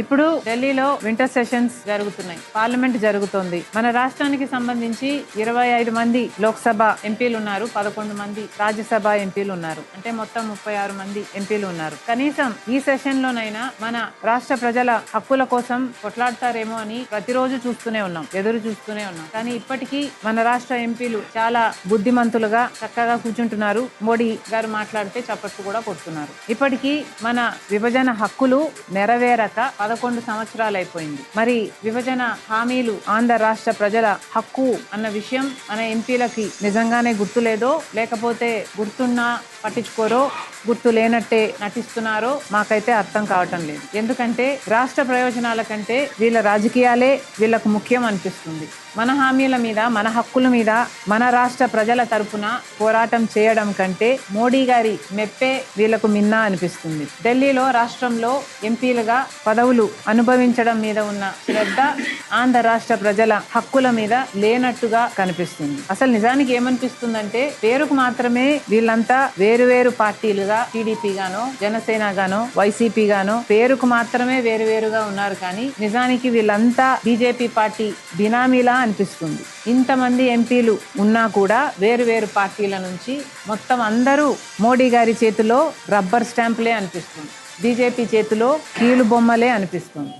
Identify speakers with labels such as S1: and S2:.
S1: ఇప్పుడు ఢిల్లీలో winter sessions జరుగుతున్నాయి. పార్లమెంట్ జరుగుతోంది. మన రాష్ట్రానికి సంబంధించి ఇరవై ఐదు మంది లోక్సభ ఎంపీలు ఉన్నారు పదకొండు మంది రాజ్యసభ ఎంపీలు ఉన్నారు. అంటే మొత్తం ముప్పై ఆరు మంది ఎంపీలు ఉన్నారు. కనీసం ఈ సెషన్ లోనైనా మన రాష్ట్ర ప్రజల హక్కుల కోసం కొట్లాడతారేమో అని ప్రతిరోజు చూస్తూనే ఉన్నాం ఎదురు చూస్తూనే ఉన్నాం. కానీ ఇప్పటికీ మన రాష్ట్ర ఎంపీలు చాలా బుద్ధిమంతులుగా చక్కగా కూర్చుంటున్నారు. మోడీ గారు మాట్లాడితే చప్పట్లు కూడా కొడుతున్నారు. ఇప్పటికీ మన విభజన హక్కులు నెరవేరక పదకొండు సంవత్సరాలు అయిపోయింది మరి విభజన హామీలు ఆంధ్ర రాష్ట్ర ప్రజల హక్కు అన్న విషయం మన ఎంపీలకి నిజంగానే గుర్తులేదో లేకపోతే గుర్తున్నా పట్టించుకోరో గుర్తు లేనట్టే నటిస్తున్నారో మాకైతే అర్థం కావటం లేదు. ఎందుకంటే రాష్ట్ర ప్రయోజనాల కంటే వీళ్ళ రాజకీయాలే వీళ్ళకు ముఖ్యం అనిపిస్తుంది. మన హామీల మీద మన హక్కుల మీద మన రాష్ట్ర ప్రజల తరపున పోరాటం చేయడం కంటే మోడీ గారి మెప్పే వీళ్ళకు మిన్నా అనిపిస్తుంది. ఢిల్లీలో రాష్ట్రంలో ఎంపీలుగా పదవులు అనుభవించడం మీద ఉన్న శ్రద్ధ ఆంధ్ర రాష్ట్ర ప్రజల హక్కుల మీద లేనట్టుగా కనిపిస్తుంది. అసలు నిజానికి ఏమనిపిస్తుందంటే పేరుకు మాత్రమే వీళ్ళంతా వేరు వేరు పార్టీలుగా టీడీపీ గానో జనసేన గానో వైసీపీ గానో పేరుకు మాత్రమే వేరు వేరుగా ఉన్నారు కానీ నిజానికి వీళ్ళంతా బీజేపీ పార్టీ బినామీలా అనిపిస్తుంది. ఇంతమంది ఎంపీలు ఉన్నా కూడా వేరు వేరు పార్టీల నుంచి మొత్తం అందరూ మోడీ గారి చేతిలో రబ్బర్ స్టాంపులే అనిపిస్తుంది. బీజేపీ చేతిలో కీలు బొమ్మలే అనిపిస్తుంది.